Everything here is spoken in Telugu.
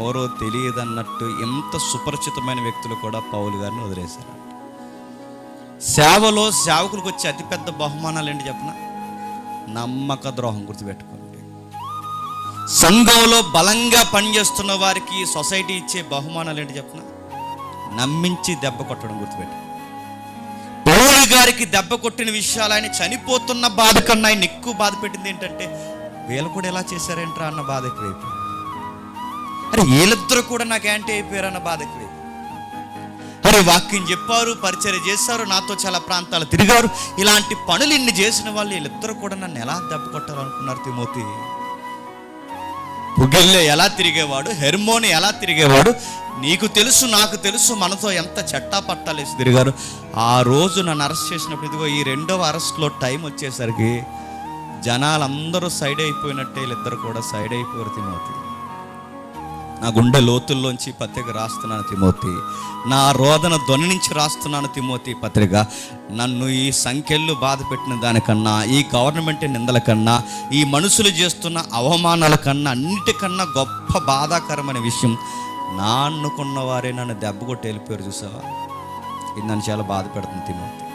ఎవరో తెలియదన్నట్టు ఎంత సుపరిచితమైన వ్యక్తులు కూడా పౌలు గారిని వదిలేశారు. సేవలో సేవకులకు వచ్చే అతిపెద్ద బహుమానాలు ఏంటి చెప్పిన? నమ్మక ద్రోహం గుర్తుపెట్టుకోండి. సంఘంలో బలంగా పనిచేస్తున్న వారికి సొసైటీ ఇచ్చే బహుమానాలు ఏంటి చెప్పిన? నమ్మించి దెబ్బ కొట్టడం గుర్తుపెట్టు పౌలు గారికి దెబ్బ కొట్టిన విషయాలు ఆయన చనిపోతున్న బాధ కన్నా ఆయన ఎక్కువ బాధ పెట్టింది ఏంటంటే వీళ్ళు కూడా ఎలా చేశారేంట్రా అన్న బాధ ఎక్కువైపోయింది. అరే వీళ్ళిద్దరు కూడా నాకు యాంటీ అయిపోయారు అన్న బాధ అరే వాక్యం చెప్పారు పరిచయం చేశారు నాతో చాలా ప్రాంతాలు తిరిగారు. ఇలాంటి పనులు ఇన్ని చేసిన వాళ్ళు వీళ్ళిద్దరు కూడా నన్ను ఎలా దెబ్బ కొట్టాలనుకున్నారు తిమోతి? పుగిల్లే ఎలా తిరిగేవాడు హెర్మోని ఎలా తిరిగేవాడు నీకు తెలుసు నాకు తెలుసు మనతో ఎంత చెట్టా పట్టాలేసి తిరిగారు. ఆ రోజు నన్ను అరెస్ట్ చేసినప్పుడు ఇదిగో ఈ రెండవ అరెస్ట్లో టైం వచ్చేసరికి జనాలందరూ సైడ్ అయిపోయినట్టే వీళ్ళిద్దరు కూడా సైడ్ అయిపోయారు తిమోతి. నా గుండె లోతుల్లోంచి పత్రిక రాస్తున్నాను తిమోతి. నా రోదన ధ్వని నుంచి రాస్తున్నాను తిమోతి పత్రిక. నన్ను ఈ సంఖ్యలు బాధ పెట్టిన దానికన్నా ఈ గవర్నమెంట్ నిందల కన్నా ఈ మనుషులు చేస్తున్న అవమానాల కన్నా అన్నిటికన్నా గొప్ప బాధాకరమైన విషయం నా అనుకున్న వారే నన్ను దెబ్బ కొట్టి వెళ్ళిపోయారు చూసావా? ఇది నన్ను చాలా బాధ పెడుతుంది తిమోతి.